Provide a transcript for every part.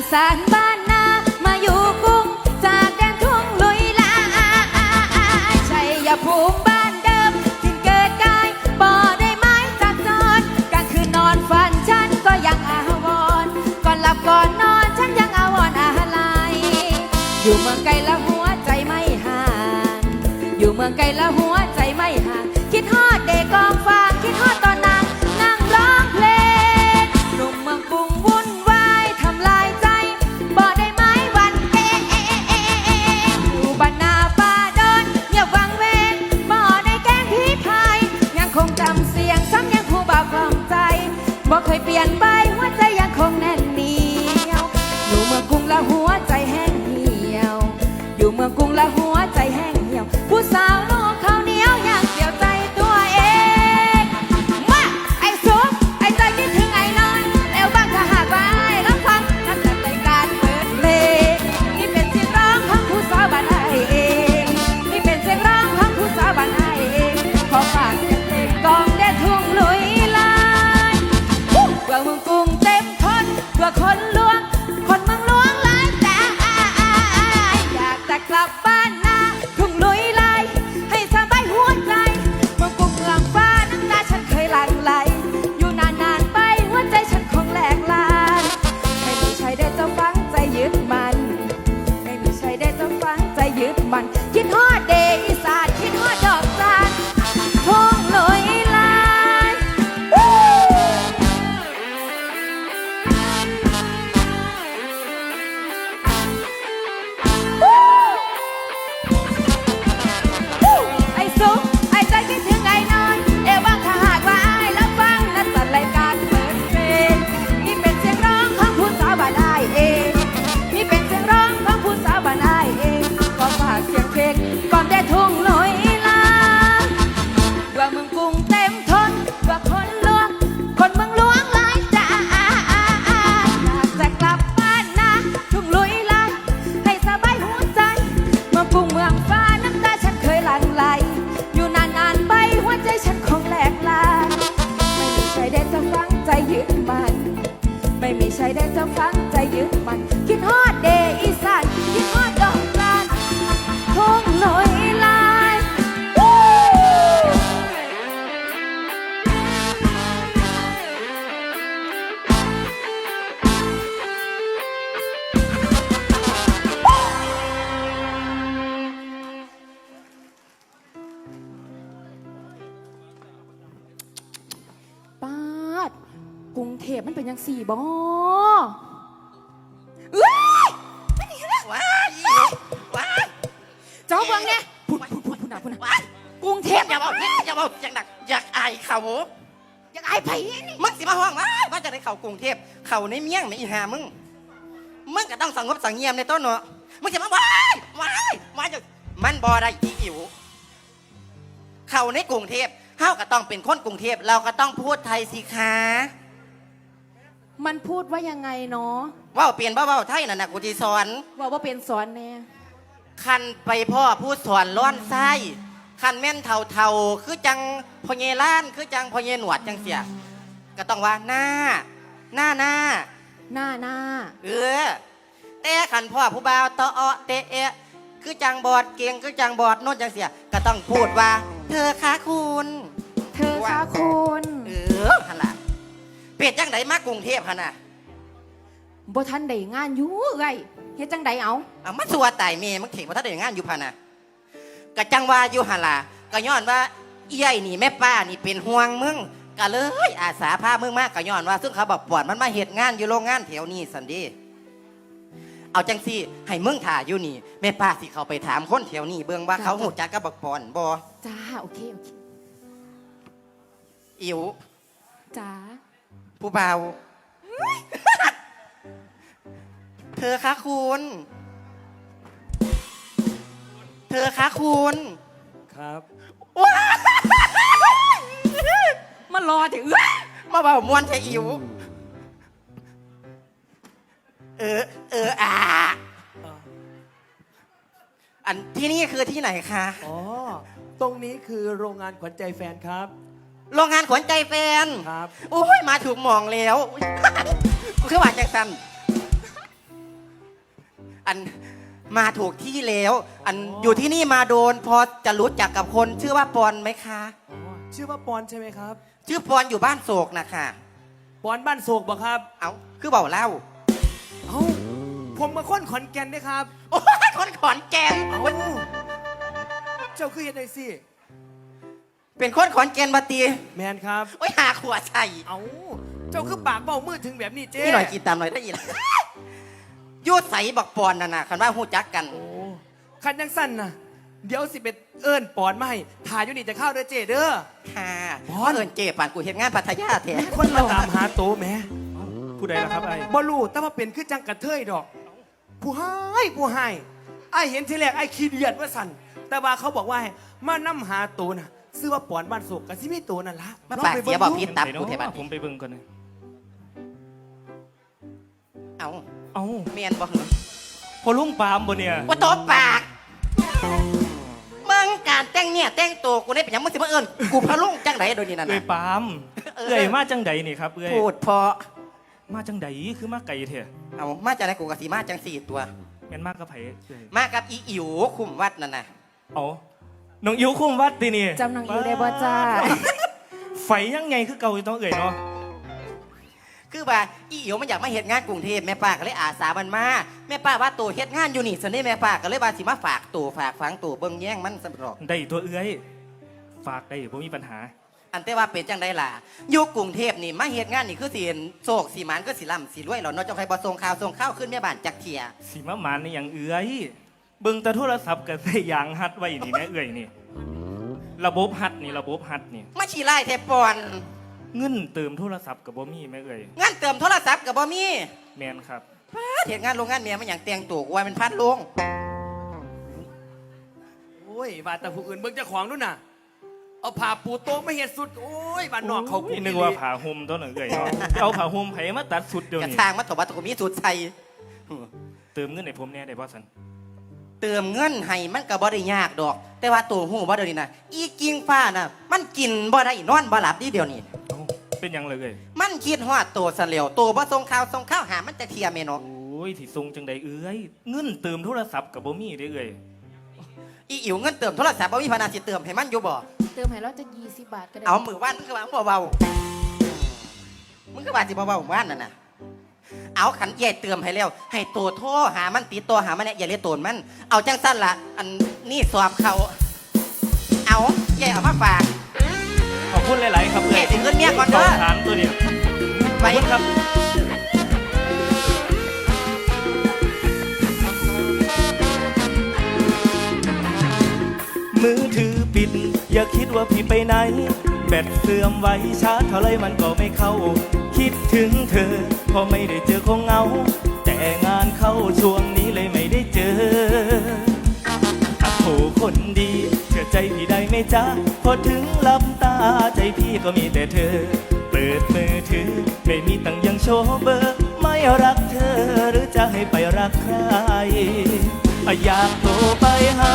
อีสานบ้านนา มาอยู่กรุงจากแดนทุ่งลุยลายชัยภูมิบ้านเดิมที่เกิดกายบ่ได้ไม้จากจรกลางคืนนอนฝันฉันก็ยังอาวรก่อนหลับก่อนนอนฉันยังอาวรณ์อะไรอยู่เมืองไกลแล้วหัวใจไม่ห่างอยู่เมืองไกลแล้วหัว ไม่มีใช่ได้จะฟังใจยึดมันคิดฮอด ยังสี่บอเอ้ยว้ายอีหนูว้ายเจ้าเบิ่งเนี่ยพูดพูดพูดพูดนะพูดนะว้ายกรุงเทพอย่าบอกอย่าบอกอย่างหนักอยากอายเขาอยากอายไผนี่มึงสิมาห้องว้ายว่าจะได้เข้ากรุงเทพเข้าในเมียงในอีหามึงมึงก็ต้องสงบสังเงียมในต้นเนาะมึงจะมาว้ายว้ายว้ายจะมันบ่ได้อีอิ๋วเข้าในกรุงเทพเฮาก็ต้องเป็นคนกรุงเทพเราก็ต้องพูดไทยสิคะ มันพูดว่ายังไงเนาะเว่าเปลี่ยนบ่เว้าไทยน่ะนะกูสิสอนว่าว่าเป็นสอนแน่คันไปพ่อผู้สอนร้อนไส้คันแม่นเท่าเท่าๆคือจังพอเยล้านคือจังพอเยหนวดจังเสีย ก็ต้องว่าหน้า หน้าหน้า หน้าหน้าเออแต่คันพ่อผู้บ่าวตอเอะเตะเอะคือจังบอดเก่งคือจังบอดโน่นจังเสีย ก็ต้องพูดว่า เธอคะคุณ เธอคะคุณ เออฮันล่ะ เป็ดจังไดมากรุงเทพขนาดบ่ทันได้งานอยู่ไงเฮ็ดจังใดเอาเอามาสัวตายเมมึงเถียงว่าถ้าได้งานอยู่พะนะก็จังว่าอยู่หันล่ะก็ย้อนว่าเอี้ยนี่แม่ป้านี่เป็นห่วงมึงก็เลยอาสาพามึงมากก็ย้อนว่า ซึ่งเขาบอกปวดมันมาเหตุงานอยู่โรงงานแถวนี้สันเดีเอาจังสิให้มึงถ่าอยู่นี่แม่ป้าสิเขาไปถามคนแถวนี้เบิ่งว่าเขาหูจักกับบักปอนบ่จ้าโอเคโอเคอิ๋วจ้า ผู้เบา เธอคะคุณ เธอคะคุณครับว้ามารอเถอะเอ้ยมาเบามวนใช่อิ๋วเออ เอออ่าอันที่นี่คือที่ไหนคะ อ๋อ ตรงนี้คือโรงงานขวัญใจแฟนครับ โรงงานขวัญใจแฟนครับ โอ้ยมาถูกหมองแล้วกูคือว่าจังสันอันมาถูกที่แล้ว อันอยู่ที่นี่มาโดน พอจะรู้จักกับคนชื่อว่าปอนไหมคะ อ๋อชื่อว่าปอนใช่ไหมครับชื่อปอนอยู่บ้านโศกนะคะปอนบ้านโศกบ่ครับเอาคือเบาเล่าเอ้าผมมาค้นขอนแก่นด้วยครับโอ้ยคนขอนแก่นเอ้าเจ้าคือเฮ็ดได้สิ เป็นคนขอนแก่นมาตีแมนครับ โอ้ยหาขวดใส่เอ้าเจ้าคือปากเบ้ามือถึงแบบนี้เจ๊นี่หน่อยกินตามหน่อยได้ยินยูดใสบักปอนน่ะนะคันว่าหูจักกัน โอ้คันยังสั้นนะเดี๋ยวสิเป็นเอิ้นปอนมาให้ถ่ายอยู่นี่จะเข้าเด้อเจ๊เด้อ ค่ะปอน เอินเจปานกูเห็นงานพัทยาแท้มีคนมาตามหาโตแหม่ผู้ใดล่ะครับไอ้บ่รู้แต่ว่าเป็นคือจังกระเทยดอก ผู้ให้ผู้ให้ไอายเห็นทีแรกไอายขี้เดียดว่าสั่นแต่ว่าเขาบอกว่าให้มานํหาโตน่ะ ซื้อว่าปอนบ้านโศกกับซิมีโตนั่นละมาลองปากไปเสียบิ่บอกงดูพิษตับเดี๋ยวกูเทบัดผมไปเบิ่งก่อนนะเอาเอ้าเมียนบอกเหรอพอลุงปามบ่เนี่ยว่าตบปากมึงการแต่งเนี่ยแต่งตัวกูได้เป็นหยังมึงสิมาเอิญกูพะลุงจังไหนโดยนี่นั่นเอ้ยน่ะปามเออเอ้ยมาจังใดนี่ครับเอ้ยพูดเพอมาจังใดคือมาไก่เถอะเอามาจากไหนกูกะสีมาจังสี่ตัวแม่นมากกับไผเอ้ยมากับอีอิ๋วคุมวัดนั่นน่ะเอา น้องอิ๋วคุมวัดตินี่จำนางอิ๋วได้บ่จ้า ไฟยังไงคือเก่าอยู่ต้องเอ่ยเนาะ คือว่าอีอิ๋วมันอยากมาเฮ็ดงานกรุงเทพแม่ป้าก็เลยอาสามันมาแม่ป้าว่าตัวเฮ็ดงานอยู่นี่สนี่แม่ป้าก็เลยว่าสิมาฝากตัวฝากฝังตัวเบิ่งแย่งมันสำหรอก ได้ตัวเอ้ยฝากได้บ่มีปัญหา อันแต่ว่าเป็นจังไดล่ะอยู่กรุงเทพนี่มาเฮ็ดงานนี่คือสิเห็นโศกสีมันก็สิล่ำสิรวยแล้วเนาะจังใครบ่ส่งข่าวส่งข้าวขึ้นแม่บ้านจักเทียสิมาหมานในอย่างเอ้ย เบิ่งแต่โทรศัพท์กับใส่ยางฮัดไว้นี่นะเอ้ยนี่ ระบบฮัดนี่ระบบฮัดนี่ มาชี้ไล่แทปอนเงินเติมโทรศัพท์กับบ่มีแม่เอ้ยงานเติมโทรศัพท์ก็บ่มีแมนครับพาดเฮ็ดงานโรงงานเมียมันหยังแต่งตัวกูว่ามันพัดลงโอ้ยบาดแต่ผู้อื่นเบิ่งเจ้าของนู่นน่ะ เอาผ้าปูโต๊ะมาเฮ็ดสุด โอ้ยบ้านนอกเขานี่นึกว่าผ่าห่มตัวหนึ่งเอ้ยเนาะเอาผ่าห่มไผมาตัดสุดเดียวกระนี่ทางมาถบว่าตวกูมีสูตรใส่ เติมเงินให้ผมแน่ได้บ่สัน เติมเงินให้มันก็บ่ได้ยากดอก แต่ว่าตัวหูบ่เดี๋ยวนี้นะอีกิงฟ้าน่ะ มันกินบ่ได้นอนบ่หลับดีเดี๋ยวนี้ เอ้าเป็นหยังเลยเอ้ยมันคิดฮอดตัวซะแล้วตัวบ่ส่งข่าวส่งข้าวหามันจะเทียแม่เนาะโอ้ยที่ทรงจังใดเอ้ยเงินเติมโทรศัพท์กับบ่มีเด้เอ้ยอีอิ๋วเงินเติมโทรศัพท์บ่มีพนาสิเติมให้มันอยู่บ่ เติมให้เราจะยี่สิบบาทก็ได้ เอามือว่านมึงก็ว่ามึงเบาๆมึงก็ว่าสิเบาๆว่านนั่นน่ะ เอาขันใหญ่เติมให้แล้ว ให้ตัวโทรหามันติดตัวหามันเนี่ยอย่าเรียกตัวมัน เอาจังสั้นละอันนี่สอบเขา เอาใหญ่เอามาฝากขอบคุณหลาย ๆ ครับเอ้แกยสิเงินเมียก่อนเด้อทางตัวเดียวไปขอบคุณครับ มือถือปิด อย่าคิดว่าพี่ไปไหน แบตเสื่อมไว้ชาร์จเท่าไรมันก็ไม่เข้า คิด ถึงเธอ พอไม่ได้เจอคงเงา แต่งานเข้าช่วงนี้เลยไม่ได้เจอโอ้คนดีเชื่อใจพี่ได้ไหมจ๊ะ พอถึงลับตาใจพี่ก็มีแต่เธอ เปิดมือถือ ไม่มีตังยังโชว์เบอร์ ไม่รักเธอหรือจะให้ไปรักใคร อยากโทรไปหา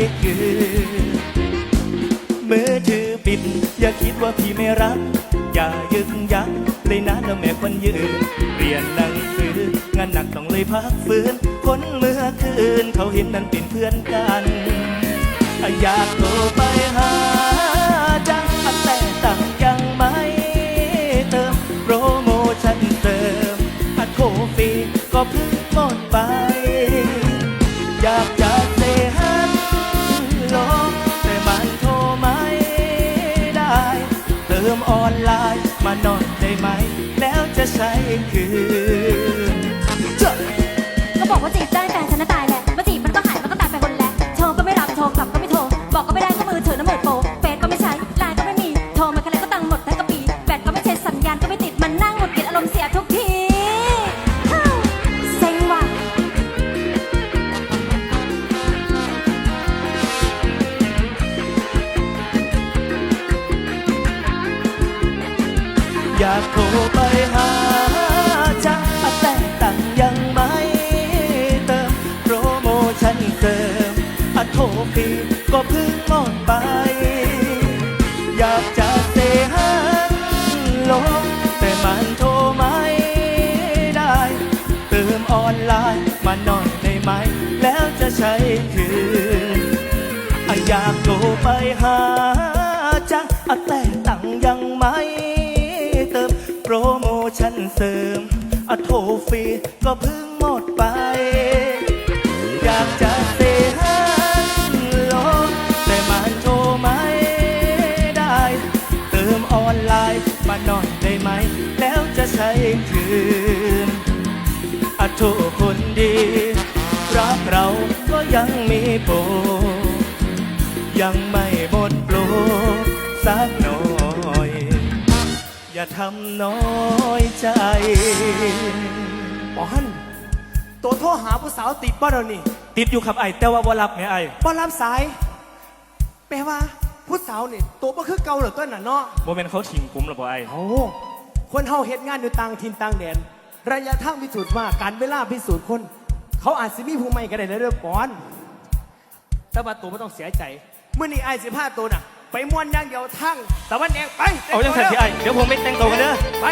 จะใช้คืนมือถือปิด อย่าคิดว่าพี่ไม่รัก อย่ายึกยักเลยนะแล้วแม่คนยืนเรียนหนังสืองานหนักต้องเลยพักฟื้นคนเมื่อคืนเขาเห็นนั้นเป็นเพื่อนกันอยากโทรไปหาจังแต่ตังยังไม่เติมโปรโมชั่นเติมอัดโคฟรีก็เพิ่งหมดไป อยาก ออนไลน์ มานอนได้ไหม แล้วจะใช้คืน โทรฟรีก็เพิ่งหมดไป อยากจะเซฮันลงแต่มันโทรไม่ได้ เติมออนไลน์มาหน่อยได้ไหม แล้วจะใช้คืนออยากโทรไปหาจังอแต่ตังยังไม่เติมโปรโมชั่นเสริมอโทรฟรีก็เพิ่ง ได้ไหม แล้วจะใช้คืนอะโทษคนดี รักเราก็ยังมีโปรยังไม่หมดโปรสักหน่อย อย่าทำน้อยใจปอนตัวโทรหาผู้สาวติดบ่เดี๋ยวนี้ติดอยู่ครับไอแต่ว่าบ่รับไงไอบ่รับสาย แปลว่าผู้สาวนี่ตัวบ่คือเก่าเหรอตัวน่ะเนาะโมเมนต์เขาทิ้งผมหรอบ่ไอโอ้ คนเฮาเฮ็ดงานอยู่ต่างถิ่นต่างแดน ระยะทางพิสูจน์ว่าการเวลาพิสูจน์คน เขาอาจสิมีผู้ใหม่ก็ได้เรื่องปอนแต่ว่าตัวไม่ต้องเสียใจเมื่อนี้ไอ้สิบห้าตัวน่ะ ไปม้วนอย่างเดียวทั้งตะวันแดงไปเอาจังสันที่ไอเดี๋ยวผมไม่แต่งตัวกันเด้อไป